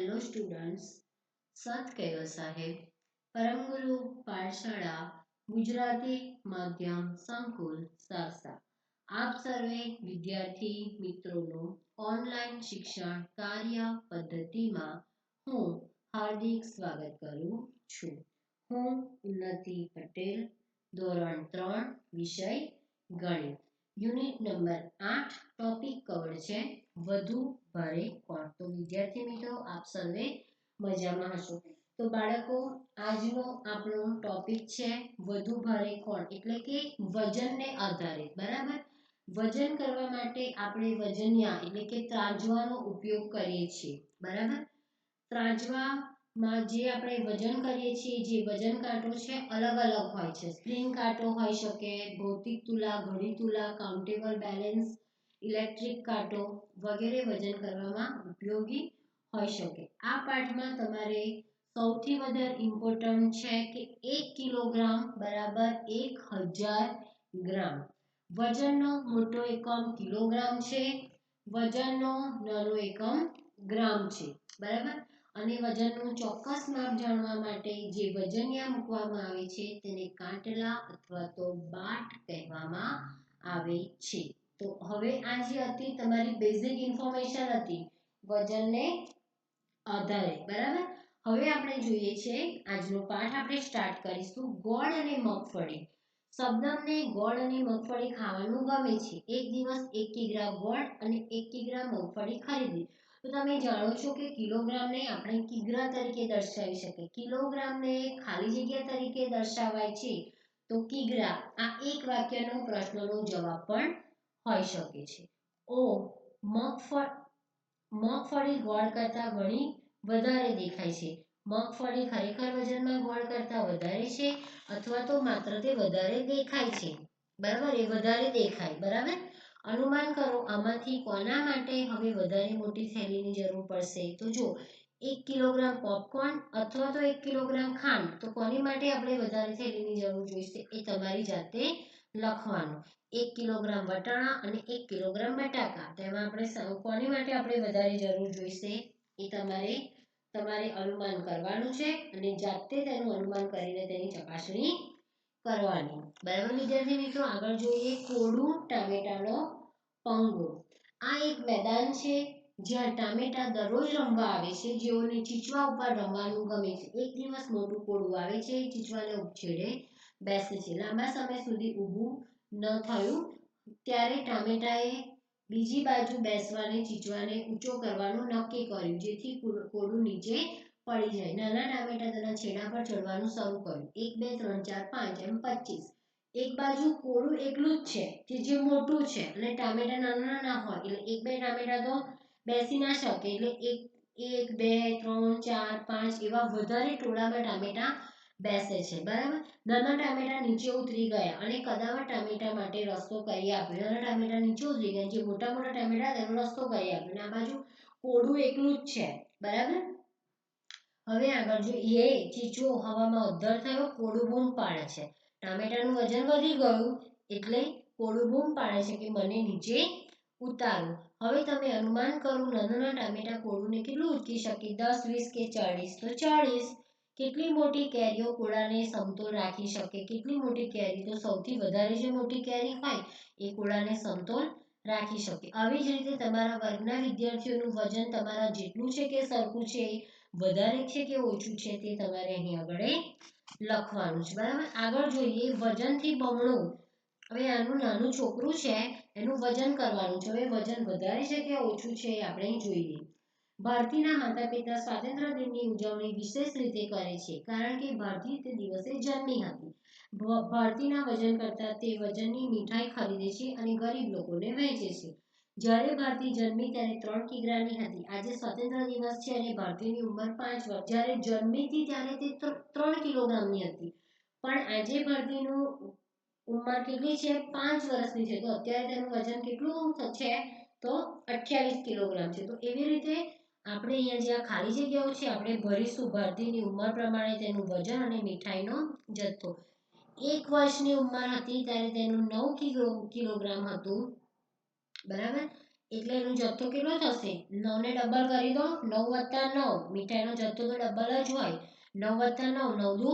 Hello students સત કહેવા સાહેબ પરમગુરુ પાઠશાળા ગુજરાતી માધ્યમ સંકુલ સારસા આપ સર્વે વિદ્યાર્થી મિત્રોનું ઓનલાઈન શિક્ષણ કાર્ય પદ્ધતિમાં હું હાર્દિક સ્વાગત કરું છું હું ઉન્નતિ પટેલ ધોરણ ત્રણ વિષય ગણિત યુનિટ નંબર આઠ ટોપિક કવર છે વધુ ભારે કોણ તો વિદ્યાર્થી મિત્રો, આપ સર્વે મજામાં હશો. તો બાળકો, આજનો આપણો ટોપિક છે વધુ ભારે કોણ, એટલે કે વજનને આધારિત બરાબર? વજન કરવા માટે આપણે વજનિયા, એટલે કે ત્રાજવાનો ઉપયોગ કરીએ છીએ. બરાબર? ત્રાજવામાં જે આપણે વજન કરીએ છીએ, જે વજન કાંટો છે, અલગ અલગ હોય છે. સ્પ્રિંગ કાંટો હોઈ શકે, ભૌતિક તુલા, ઘડી તુલા, કાઉન્ટેબલ બેલેન્સ ઇલેક્ટ્રિક કાંટો વગેરે વજન કરવામાં ઉપયોગી હોઈ શકે. આ પાઠમાં તમારે સૌથી વધારે ઇમ્પોર્ટન્ટ છે કે એક કિલોગ્રામ બરાબર એક હજાર ગ્રામ. વજનનો મોટો એકમ કિલોગ્રામ છે, વજનનો નાનો એકમ ગ્રામ છે. બરાબર? અને વજનનું ચોક્કસ માપ જાણવા માટે જે વજનિયા મૂકવામાં આવે છે તેને કાંટલા અથવા તો બાટ કહેવામાં આવે છે. તો હવે આ જે હતી તમારી બેઝિક ઇન્ફોર્મેશન હતી, વજનને આધારે, બરાબર? હવે આપણે જોઈએ છે, આજનો પાઠ આપણે સ્ટાર્ટ કરીશું, ગોળ અને મગફળી. શબનમને ગોળ અને મગફળી ખાવાનું ગમે છે. એક દિવસ એક કિગ્રા ગોળ અને એક કિગ્રા મગફળી ખરીદી. તો તમે જાણો છો કે કિલોગ્રામને આપણે કિગ્રા તરીકે દર્શાવી શકીએ. કિલોગ્રામને ખાલી જગ્યા તરીકે દર્શાવાય છે. તો કિગ્રા, આ એક વાક્યનો પ્રશ્નનો જવાબ પણ હોઈ શકે છે. ઓ મગફળ, મગફળી ગોળ કરતાં ઘણી વધારે દેખાય છે. મગફળી ખરેખર વજનમાં ગોળ કરતાં વધારે છે અથવા તો માત્ર તે વધારે દેખાય છે? બરાબર, એ વધારે દેખાય, બરાબર? અનુમાન કરો, આમાંથી કોના માટે હવે વધારે મોટી થેલીની જરૂર પડશે? તો જો, એક કિલોગ્રામ પોપકોર્ન અથવા તો એક કિલોગ્રામ ખાંડ, તો કોની માટે આપણે વધારે થેલીની જરૂર જોઈશે? એ તમારી જાતે લખવાનું. એક કિલોગ્રામ વટાણા અને એક કિલોગ્રામ બટાકા. તેમાં આપણે કોની માટે આપણે વધારે જરૂર જોઈશે? એ તમારે તમારે અનુમાન કરવાનું છે અને જાતે તેનું અનુમાન કરીને તેની ચકાસણી કરવાની. બરાબર વિદ્યાર્થી મિત્રો? આગળ જોઈએ કોડું ટામેટાનો પંગો. આ એક મેદાન છે જ્યાં ટામેટા દરરોજ રમવા આવે છે. જેઓને ચીચવા ઉપર રમવાનું ગમે છે. એક દિવસ મોટું કોડું આવે છે. ચીચવાને ઉપછેડે બેસે છે. લાંબા સમય સુધી ઊભું ન થયું, ત્યારે ટામેટાએ બીજી બાજુ બેસવાને, ચીચવાને ઊંચો કરવાનું નક્કી કર્યું, જેથી કોડું નીચે પડી જાય. નાના ટામેટા તેના છેડા પર ચડવાનું શરૂ કર્યું. એક, બે, ત્રણ, ચાર, પાંચ, એમ પચીસ. એક બાજુ કોળું એકલું જ છે, કે જે મોટું છે, અને ટામેટા નાના નાના હોય, એટલે એક, બે ટામેટા તો બેસી ના શકે, એટલે એક એક, બે, ત્રણ, ચાર, પાંચ એવા વધારે ટોળામાં ટામેટા બેસે છે, બરાબર? નાના ટામેટા નીચે ઉતરી ગયા અને કદાવર ટામેટા માટે રસ્તો કરી આપ્યો. નાના ટામેટા નીચે ઉતરી ગયા જે મોટા મોટા ટામેટા તેનો રસ્તો કરી આપ્યો. અને આ બાજુ કોડું એકલું જ છે, બરાબર? હવે આગળ જો એ ચીચો હવામાં ઉદ્ધર થયો કોડું બૂમ પાડે છે. ટામેટાનું વજન વધી ગયું એટલે કોડું બૂમ પાડે છે કે મને નીચે ઉતારો. હવે તમે અનુમાન કરો, નાના ટામેટા ને કેટલું ઉચકી શકે? દસ, વીસ કે ચાળીસ? તો ચાળીસ. કેટલી મોટી કેરીઓ કોળાને સમતોલ રાખી શકે? કેટલી મોટી કેરી તો સૌથી વધારે જે મોટી કેરી હોય, એ કોળાને સમતોલ રાખી શકે. આવી જ રીતે તમારા વર્ગના વિદ્યાર્થીઓનું વજન તમારા જેટલું છે કે સરખું છે વધારે છે કે ઓછું છે તે તમારે અહીં આગળ લખવાનું છે. બરાબર? આગળ જોઈએ, વજનથી બમણું. હવે આનું નાનું છોકરું છે, એનું વજન કરવાનું છે. હવે વજન વધારે છે કે ઓછું છે એ આપણે જોઈએ. ભારતીના માતા પિતા સ્વાતંત્ર્ય દિનની ઉજવણી વિશેષ રીતે કરે છે, કારણ કે ભારતી તે દિવસે જન્મી હતી. ભારતીના વજન કરતાં તે વજનની મીઠાઈ ખરીદે છે અને ગરીબ લોકોને વહેંચે છે. જ્યારે ભારતી જન્મી ત્યારે ત્રણ કિગ્રાની હતી. આજે સ્વતંત્ર દિવસ છે અને ભારતીની ઉંમર પાંચ વર્ષ. જ્યારે જન્મી હતી ત્યારે તે ત્રણ કિલોગ્રામની હતી. પણ આજે ભારતીનું ઉંમર કેટલી છે? પાંચ વર્ષની છે. તો અત્યારે તેનું વજન કેટલું છે? તો અઠ્યાવીસ કિલોગ્રામ છે. તો એવી રીતે આપણે અહીંયા જે આ ખાલી જગ્યાઓ છે, આપણે ભરીશું ભારતીયની ઉંમર પ્રમાણે તેનું વજન અને મીઠાઈનો જથ્થો. એક વર્ષની ઉંમર હતી ત્યારે તેનું નવ કિલો, કિલોગ્રામ હતું. બરાબર? એટલે એનો જથ્થો કેટલો થશે? નવને ડબલ કરી દો, નવ વત્તા નવ. મીઠાઈનો જથ્થો તો ડબલ જ હોય. નવ વત્તા નવ નવ દુ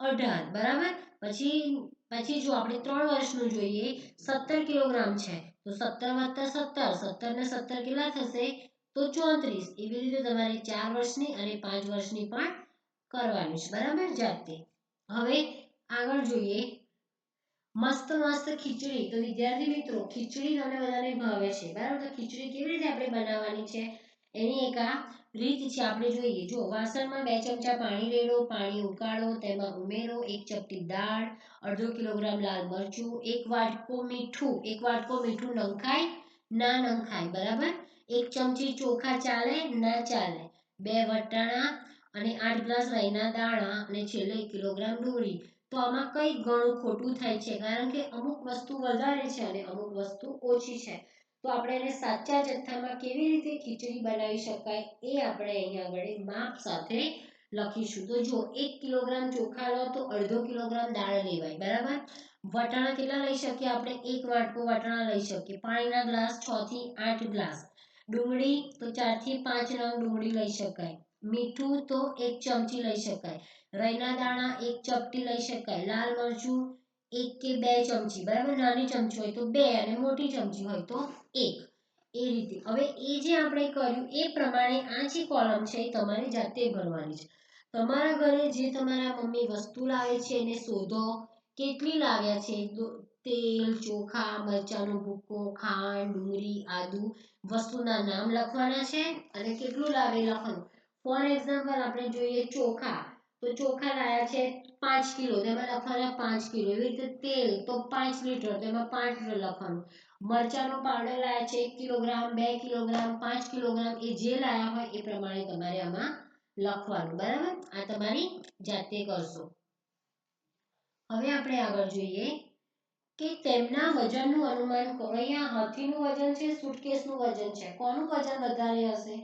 અઢાર. બરાબર? પછી પછી જો આપણે ત્રણ વર્ષનું જોઈએ, સત્તર કિલોગ્રામ છે. તો સત્તર વત્તા સત્તર સત્તર ને સત્તર કેટલા થશે? તો ચોત્રીસ. એવી રીતે તમારે ચાર વર્ષની અને પાંચ વર્ષની પણ કરવાની છે. બરાબર? જાતે. હવે આગળ જોઈએ. મસ્ત મસ્ત ખીચડી. તો વિદ્યાર્થી મિત્રો, ખીચડી તમને બધાને ભાવે છે. બરાબર? તો ખીચડી કેવી રીતે આપણે બનાવવાની છે? એની એક આ રીત છે. આપણે જોઈએ. જો, વાસણમાં બે ચમચા પાણી લઈ લો પાણી ઉકાળો, તેમાં ઉમેરો, એક ચપટી દાળ, અડધો કિલોગ્રામ લાલ મરચું, એક વાટકો મીઠું. એક વાટકો મીઠું નંખાય, ના નંખાય. બરાબર? એક ચમચી ચોખા ચાલે, ના ચાલે. બે વટાણા અને આઠ ગ્લાસ રાઈના દાણા અને છેલ્લે એક કિલોગ્રામ ડુંગળી. તો આમાં કઈ ઘણું ખોટું થાય છે, કારણ કે અમુક વસ્તુ વધારે છે અને અમુક વસ્તુ ઓછી છે. તો આપણે એને સાચા જથ્થામાં કેવી રીતે ખીચડી બનાવી શકાય એ આપણે અહીંયા આગળ માપ સાથે લખીશું. તો જો એક કિલોગ્રામ ચોખા લો, તો અડધો કિલોગ્રામ દાળ લેવાય, બરાબર? વટાણા કેટલા લઈ શકીએ આપણે? એક વાટકો વટાણા લઈ શકીએ. પાણીના ગ્લાસ છ થી આઠ ગ્લાસ. ડુંગળી તો ચારથી પાંચ નંગ ડુંગળી લઈ શકાય. મીઠું તો એક ચમચી લઈ શકાય. રઈના દાણા એક ચપટી લઈ શકાય. લાલ મરચું એક કે બે ચમચી. બરાબર? નાની ચમચી હોય તો બે અને મોટી ચમચી હોય તો એક. એ રીતે. હવે એ જે આપણે કર્યું એ પ્રમાણે આ જે કોલમ છે એ તમારે જાતે ભરવાની છે. તમારા ઘરે જે તમારા મમ્મી વસ્તુ લાવે છે એને શોધો કેટલી લાવ્યા છે? તેલ, ચોખા, મરચાંનો ભૂકો, ખાંડ, ડુંગળી, આદુ વસ્તુના નામ લખવાના છે અને કેટલું લાવે લખવાનું? ફોર એક્ઝામ્પલ આપણે જોઈએ ચોખા. તો ચોખા લાયા છે પાંચ કિલો. તેમાં લખવાના પાંચ કિલો. એવી રીતે તેલ, તો પાંચ લીટર. તેમાં પાંચ લીટર લખવાનું. મરચાંનો પાવડર લાયા છે એક કિલોગ્રામ, બે કિલોગ્રામ, પાંચ કિલોગ્રામ. એ જે લાયા હોય એ પ્રમાણે તમારે આમાં લખવાનું. બરાબર? આ તમારી જાતે કરશો. હવે આપણે આગળ જોઈએ કે તેમના વજનનું અનુમાન કરો અહીંયા હાથીનું વજન છે, સુટકેસનું વજન છે. કોનું વજન વધારે હશે?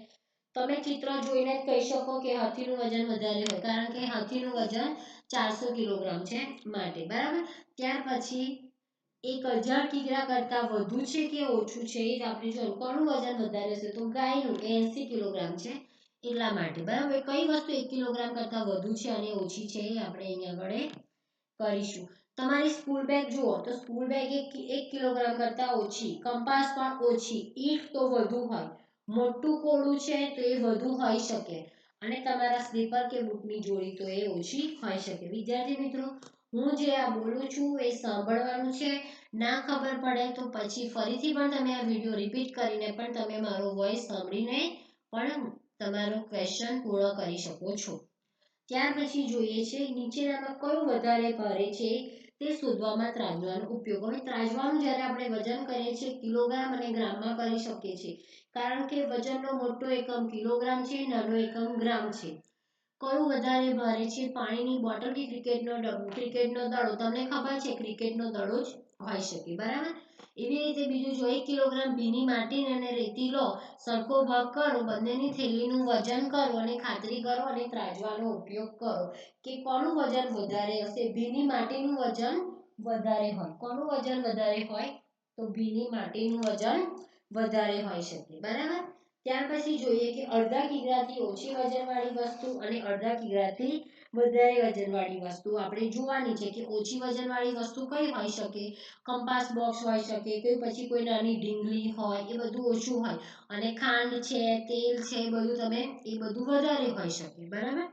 તમે ચિત્ર જોઈને જ કહી શકો કે હાથીનું વજન વધારે હોય, કારણ કે હાથીનું વજન ચારસો કિલોગ્રામ છે માટે, બરાબર? ત્યાર પછી એક હજાર કિગ્રા કરતાં વધુ છે કે ઓછું છે, એ જ આપણે જોયું. કોનું વજન વધારે હશે? તો ગાયનું એંસી કિલોગ્રામ છે એટલા માટે, બરાબર? કઈ વસ્તુ એક કિલોગ્રામ કરતાં વધુ છે અને ઓછી છે એ આપણે અહીંયા આગળ કરીશું. તમારી સ્કૂલ બેગ જુઓ, તો સ્કૂલ બેગ એક કિલોગ્રામ કરતાં ઓછી, કંપાસ પણ ઓછી, ઈંટ તો વધુ હોય. મોટું કોળું છે તો એ વધુ હોઈ શકે. અને તમારા સ્લીપર કે બૂટની જોડી તો એ ઓછી હોઈ શકે. વિદ્યાર્થી મિત્રો, હું જે આ બોલું છું એ સાંભળવાનું છે. ના ખબર પડે તો પછી ફરીથી પણ તમે આ વીડિયો રિપીટ કરીને પણ તમે મારો વોઇસ સાંભળીને પણ તમારો ક્વેશ્ચન પૂર્ણ કરી શકો છો. ત્યાર પછી જોઈએ છે, નીચેનામાં કયું વધારે ભારે છે, તે શોધવામાં ત્રાજવાનો ઉપયોગ. હવે ત્રાજવાનું જ્યારે આપણે વજન કરીએ છીએ, કિલોગ્રામ અને ગ્રામમાં કરી શકીએ છીએ. કારણ કે વજનનો મોટો એકમ કિલોગ્રામ છે, નાનો એકમ ગ્રામ છે. કયું વધારે ભારે છે, પાણીની બોટલ કે ક્રિકેટનો ક્રિકેટનો દડો. તમને ખબર છે, ક્રિકેટનો દડો જ હોઈ શકે, બરાબર? એવી રીતે બીજું જો એક કિલોગ્રામ ભીની માટી અને રેતી લો, સરખો ભાગ કરો, બંનેની થેલીનું વજન કરો અને ખાતરી કરો અને ત્રાજવાનો ઉપયોગ કરો. કે કોનું વજન વધારે હશે? ભીની માટીનું વજન વધારે હોય. કોનું વજન વધારે હોય? તો ભીની માટીનું વજન વધારે હોઈ શકે, બરાબર? ત્યાર પછી જોઈએ કે અડધા કિગ્રાથી ઓછી વજનવાળી વસ્તુ અને અડધા કિગ્રાથી વધારે વજનવાળી વસ્તુ આપણે જોવાની છે કે ઓછી વજનવાળી વસ્તુ કઈ હોઈ શકે? કંપાસ બોક્સ હોઈ શકે કે પછી કોઈ નાની ઢીંગલી હોય, એ બધું ઓછું હોય. અને ખાંડ છે, તેલ છે, બધું તમે એ બધું વધારે હોઈ શકે, બરાબર?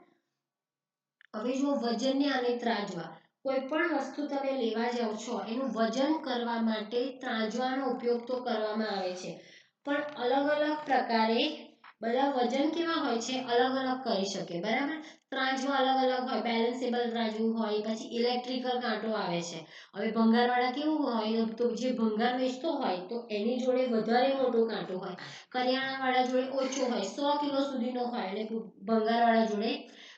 હવે જો વજનને અને ત્રાજવા, કોઈ પણ વસ્તુ તમે લેવા જાઓ છો, એનું વજન કરવા માટે ત્રાજવાનો ઉપયોગ તો કરવામાં આવે છે. પણ અલગ અલગ પ્રકારે બધા વજન કેવા હોય છે અલગ અલગ કરી શકે, બરાબર? ત્રાંજમાં અલગ અલગ હોય બેલેન્સેબલ ત્રાજવું હોય, પછી ઇલેક્ટ્રિકલ કાંટો આવે છે. હવે ભંગારવાળા કેવું હોય, તો જે ભંગાર વેચતો હોય, તો એની જોડે વધારે મોટો કાંટો હોય. કરિયાણાવાળા જોડે ઓછો હોય, સો કિલો સુધીનો હોય, એટલે ભંગારવાળા જોડે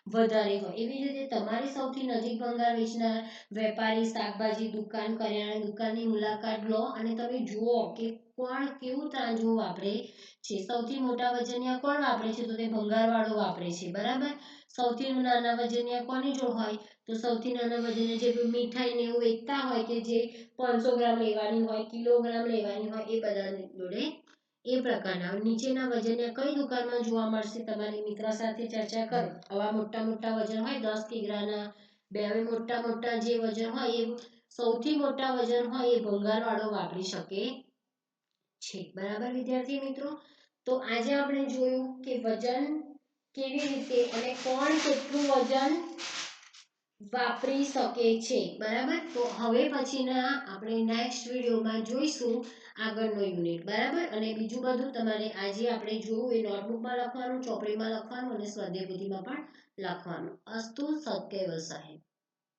વધારે હોય. એવી રીતે તમારી સૌથી નજીક ભંગાર વેચનાર વેપારી, શાકભાજી, દુકાન કરિયાણા દુકાનની મુલાકાત લો અને તમે જુઓ કે કોણ કેવું ત્રાંજવું વાપરે છે. સૌથી મોટા વજનિયા કોણ વાપરે છે? તો તે ભંગારવાળો વાપરે છે. બરાબર? સૌથી નાના વજનિયા કોની જોડ હોય? તો સૌથી નાના વજનિયા જે મીઠાઈ ને એવું વેચતા હોય કે જે પાંચસો ગ્રામ લેવાની હોય કિલોગ્રામ લેવાની હોય, એ બધાની જોડે એ પ્રકારના. નીચેના વજનને કઈ દુકાનમાં જોવા મળશે? તમારી મિત્ર સાથે ચર્ચા કરો. આવા મોટા મોટા વજન હોય, દસ કિગ્રાના, બે મોટા મોટા જે વજન હોય, એ સૌથી મોટા વજન હોય, એ ભંગારવાળો વાપરી શકે છે. બરાબર, વિદ્યાર્થી મિત્રો? તો આજે આપણે જોયું કે વજન કેવી રીતે અને કોણ કેટલું વજન વાપરી શકે છે. બરાબર? તો હવે પછીના આપણે નેક્સ્ટ વિડીયોમાં જોઈશું આગળનો યુનિટ બરાબર? અને બીજું બધું તમારે આજે આપણે જોવું એ નોટબુકમાં લખવાનું, ચોપડીમાં લખવાનું અને સ્વાધ્યાય પોથીમાં પણ લખવાનું. અસ્તુ સત્યવ સાહેબ.